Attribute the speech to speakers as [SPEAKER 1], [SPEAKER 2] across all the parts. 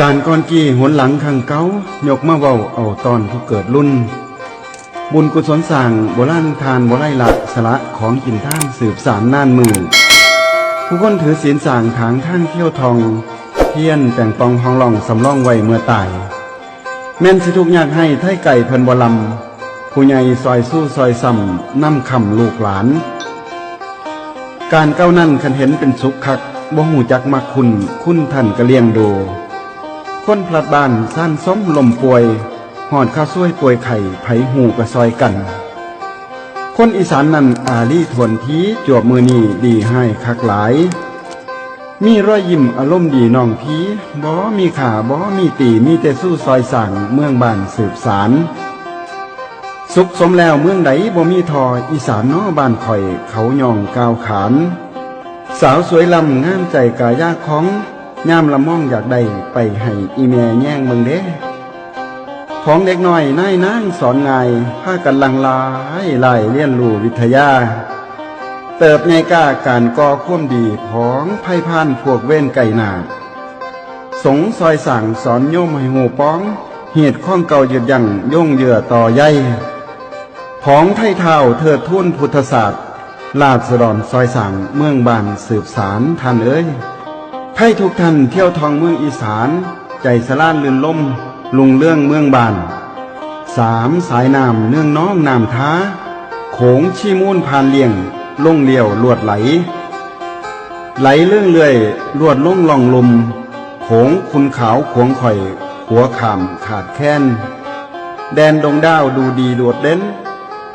[SPEAKER 1] การก่อนกี้หนหลังขังเก้ายกมาเว้าเอาตอนผู้เกิดรุ่น บุญกุศลสร้างโบราณทานโบไลหละสละของกินท่านสืบสารน่านมือผู้คนถือศีลสร้างทางทางเที่ยวทอง เทียนแต่งปองห้องล่องสำรองไว้เมื่อตาย แม่นสิทุกอยากให้ไทยไก่เพิ่นบลำผู้ใหญ่ซอยสู้ซอยซ้ำนำคำลูกหลาน การเก้านั่นคันเห็นเป็นสุขคักบ่หูจักมักคุณ คุณท่านก็เลี้ยงดู คนพลัดบ้านสั้นซ้มลมป่วยหอดข้าวซ้วยป่วยไข่ไผหูกระซอยกัน คนอีสานนั่นอาลีทวนทีจวบมือนี่ดีให้คักหลาย มีรอยยิ้มอารมณ์ดีน้องพีบ่มีขาบ่มีตีมีแต่สู้ซอยสั่งเมืองบ้านสืบสารสุขสมแล้วเมืองใดบ่มีทออีสานน้อบ้านข่อยเขายองก้าวขาน สาวสวยลำงามใจกายากของ ยามละม่องอยากได้ไปให้อีแม่แย่งมืองเด้ของเด็กน้อยนายนางสอนง่ายพากันลังลายไล่เรียนรู้วิทยา เติบใหญ่กล้าการก่อควมดีของไพ่พานพวกเว้นไก่หนาสงซอยสั่งสอนโยมให้หูป้อง เหตุข้องเก่าหยุดยังย่งเหยื่อต่อใยของไทยเท่าเทิดทุ่นพุทธศาสตร์ ลาดสรอนซอยสั่งเมืองบานสืบสารท่านเอ้ย ไพ่ทุกท่านเที่ยวทองเมืองอีสาน ใจสลานลื่นล่ม ลุงเรื่องเมืองบานสามสายน้ำเนื่องน้องน้ำท้า โขงชีมูนผ่านเลี่ยงลงเลี้ยวลวดไหล ไหลเรื่องเลื่อยลวดล่งล่องลมโขงคุณขาวขวงข่อย หัวขามขาดแค้น แดนดงดาวดูดีโดดเด่น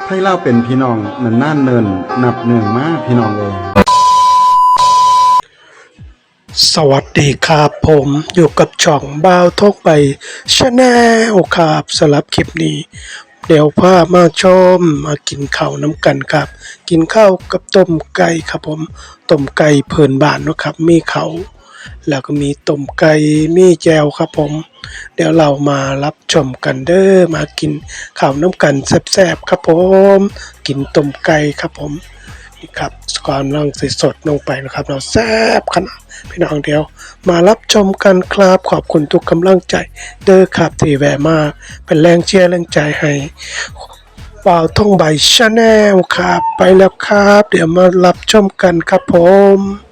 [SPEAKER 1] ไทยเล่าเป็นพี่น้องนันน่านเนินนับเนื่องมาพี่น้องเอย
[SPEAKER 2] สวัสดีครับผมอยู่กับช่องบ้าวทกใบชาแนลครับสำหรับคลิปนี้ เดี๋ยวพามาชมมากินข้าวน้ำกันครับ กินข้าวกับต้มไก่ครับผมต้มไก่เพิ่นบานนะครับ มีเขาแล้วก็มีต้มไก่มีแจวครับผม เดี๋ยวเรามารับชมกันเด้อมากินข้าวน้ำกันแซ่บๆครับผม กินต้มไก่ครับผม นี่ครับก่อนล่างสดสดลงไปนะครับเราแซ่บขนาดพี่น้องเดียว มารับชมกันครับขอบคุณทุกกำลังใจ เด้อครับที่แวะมาเป็นแรงเชียร์แรงใจให้บ่าวท่องใบชาแนลครับ ไปแล้วครับ เดี๋ยวมารับชมกันครับผม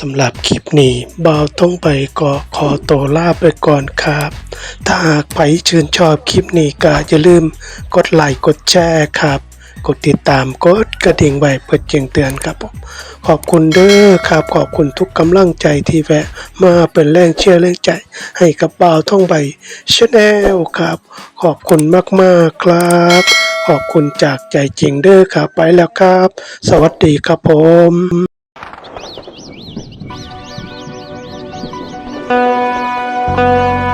[SPEAKER 2] สำหรับคลิปนี้บ่าวต้องไปก็ขอตัวลาไปก่อนครับ ถ้าหากใครชื่นชอบคลิปนี้ก็อย่าลืมกดไลค์กดแชร์ครับ กดติดตามกดกระดิ่งไว้เพื่อแจ้งเตือนครับผมขอบคุณเด้อครับ ขอบคุณทุกกำลังใจที่แวะ มาเป็นแรงเชียร์แรงใจ ให้กับบ่าวท่องใบชาแนลครับ ขอบคุณมากๆครับขอบคุณจากใจจริงเด้อครับไปแล้วครับ สวัสดีครับผม Thank you.